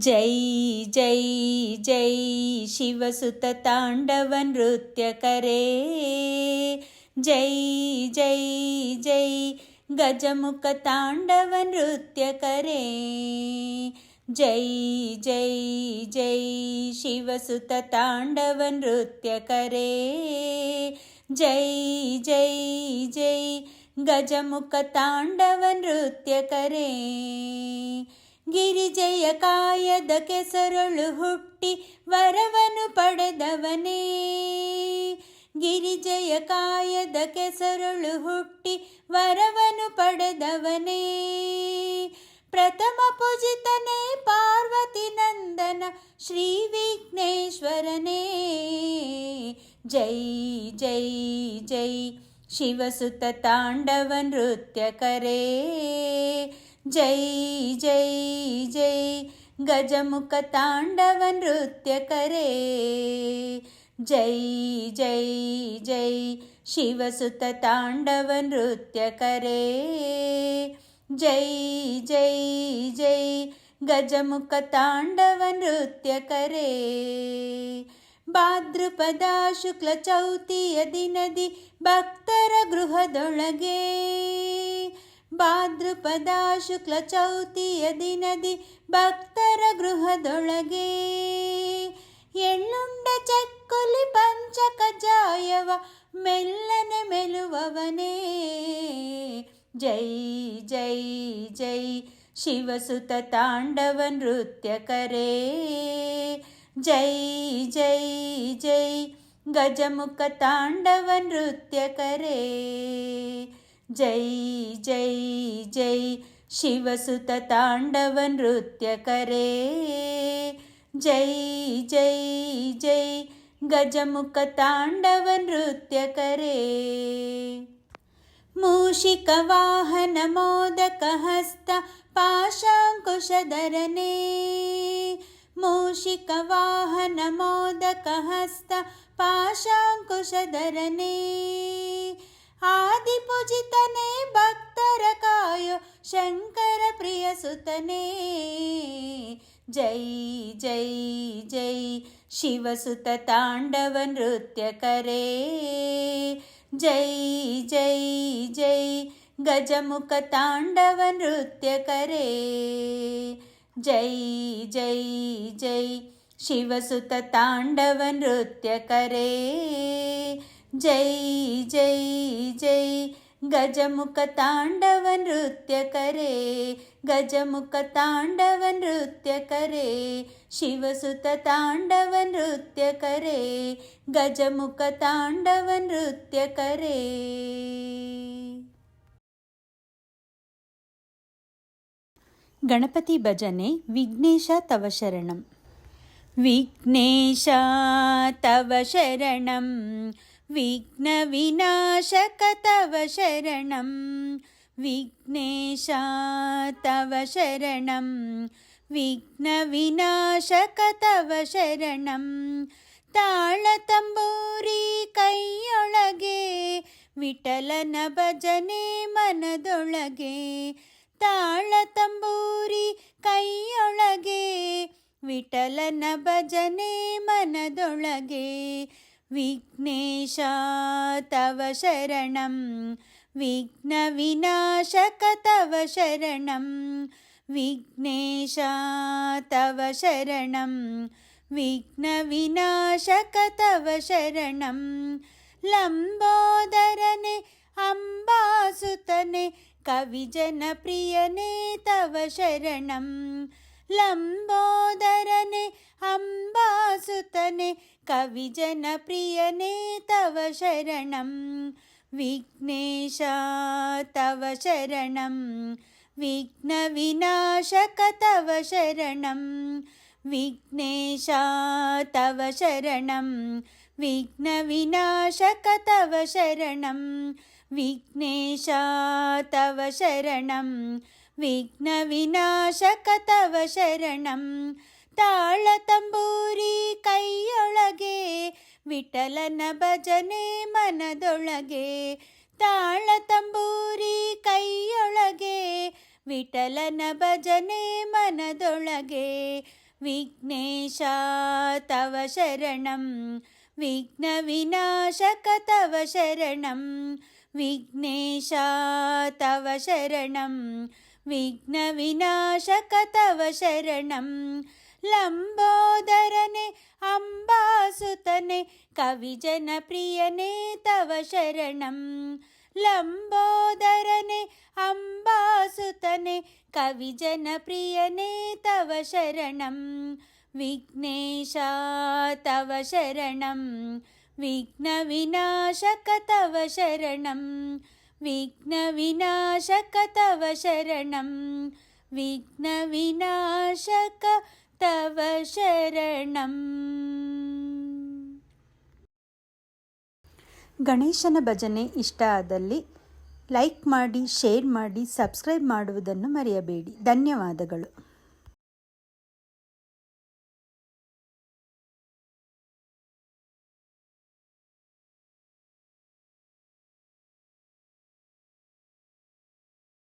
जै जै जै शिवसुतताण्डवनृत्यकरे जै जै जै गजमुखताण्डवनृत्यकरे जै जै जै शिवसुतताण्डवनृत्यकरे जै जै जै गजमुखताण्डवनृत्यकरे ಗಿರಿಜಯ ಕಾಯದ ಕೆಸರಳು ಹುಟ್ಟಿ ವರವನು ಪಡೆದವನೇ ಗಿರಿಜಯ ಕಾಯದ ಕೆಸರಳು ಹುಟ್ಟಿ ವರವನು ಪಡೆದವನೇ ಪ್ರಥಮ ಪೂಜಿತನೇ ಪಾರ್ವತಿ ನಂದನ ಶ್ರೀ ವಿಘ್ನೇಶ್ವರನೇ ಜೈ ಜೈ ಜೈ ಶಿವಸುತ ತಾಂಡವ ನೃತ್ಯ ಕರೇ जय जय जय। गजमुकताण्डवनृत्य करे। जय जयि जय। शिवसुतताण्डवनृत्यकरे जय जय जय। गजमुकताण्डवनृत्यकरे भाद्रपदा शुक्लचौति यदि भक्तर गृहदोळगे। ಭಾದ್ರಪದ ಶುಕ್ಲ ಚೌತಿಯ ದಿನದಿ ಭಕ್ತರ ಗೃಹದೊಳಗೆ ಭಾದ್ರಪದ ಶುಕ್ಲ ಚೌತಿಯ ದಿನದಿ ಭಕ್ತರ ಗೃಹದೊಳಗೆ ಎಳ್ಳುಂಡ ಚಕ್ಕುಲಿ ಪಂಚಕ ಜಾಯವ ಮೆಲ್ಲನೆ ಮೆಲುವವನೇ ಜೈ ಜೈ ಜೈ ಶಿವಸುತ ತಾಂಡವ ನೃತ್ಯ ಕರೇ ಜೈ ಜೈ ಜೈ ಗಜಮುಖ ತಾಂಡವ ನೃತ್ಯ ಕರೇ जै जै जय। शिवसुतताण्डवनृत्यकरे जै जै जय गजमुखताण्डवनृत्यकरे मूषिकवाहनमोदकहस्त पाशाङ्कुशधरणे मूषिकवाहनमोदकहस्त पाशाङ्कुशधरणे ನೃತ್ಯ ಕರೇ ಮೂಷಿಕ ವಾಹನ ಮೋದಕ ಹಸ್ತ ಪಾಶಾಂಕುಶಧರನೇ ಮೂಷಿಕ ವಾಹನ ಮೋದಕ ಹಸ್ತ ಪಾಶಾಂಕುಶಧರನೇ ಆದಿಪೂಜಿತನೇ ಭಕ್ತರ ಕಾಯೋ ಶಂಕರ ಪ್ರಿಯ ಸುತನೇ ಜೈ ಜೈ ಜೈ ಶಿವಸುತ ತಾಂಡವ ನೃತ್ಯ ಕರೇ ಜೈ ಜೈ ಜೈ ಗಜಮುಖ ತಾಂಡವ ನೃತ್ಯ ಕರೇ ಜೈ ಜೈ ಜೈ ಶಿವಸುತ ತಾಂಡವ ನೃತ್ಯ ಕರೇ जय जय जय। गजमुखताण्डवनृत्यकरे गजमुखताण्डवनृत्यकरे शिवसुत ताण्डव नृत्यकरे गजमुख ताण्डव गणपति भजने विघ्नेश तव शरणं। विघ्नेश तव शरणं। विघ्नविनाशक तव शरणं विघ्नेशा तव शरणं विघ्नविनाशक तव शरणं। ताळतम्बूरी कैयळगे विठलन भजने मनदोळगे ताळतम्बूरि कैयळगे विठलन भजने मनदोळगे विघ्नेशा तव शरणं। विघ्नविनाशक तव शरणं। विघ्नेशा तव शरणं। विघ्नविनाशक तव शरणं। लम्बोदरने अम्बासुतने कविजनप्रियने तव शरणं। लम्बोदरने अम्बासुतने कविजनप्रियने तव शरणं। विघ्नेशा तव शरणं। विघ्नविनाशक तव शरणं। विघ्नेशा तव शरणं। विघ्नविनाशक तव शरणं। विघ्नेशा तव शरणं। विघ्नविनाशक तव शरणं ತಾಳತಂಬೂರಿ ಕೈಯೊಳಗೆ ವಿಠಲನ ಭಜನೆ ಮನದೊಳಗೆ ತಾಳತಂಬೂರಿ ಕೈಯೊಳಗೆ ವಿಠಲನ ಭಜನೆ ಮನದೊಳಗೆ विघ्नेश तव शरणं विघ्नविनाशक तव शरणं विघ्नेश तव शरणं विघ्नविनाशक तव शरणं लम्बोदरने अम्बासुतने कविजनप्रियने तव शरणं। लम्बोदरने अम्बासुतने कविजनप्रियने तव शरणं। विघ्नेश तव शरणं। विघ्नविनाशक तव शरणं। विघ्नविनाशक तव शरणं। विघ्नविनाशक तव ಶರಣಂ. ಗಣೇಶನ ಭಜನೆ ಇಷ್ಟ ಆದಲ್ಲಿ ಲೈಕ್ ಮಾಡಿ ಶೇರ್ ಮಾಡಿ ಸಬ್ಸ್ಕ್ರೈಬ್ ಮಾಡುವುದನ್ನು ಮರೆಯಬೇಡಿ. ಧನ್ಯವಾದಗಳು.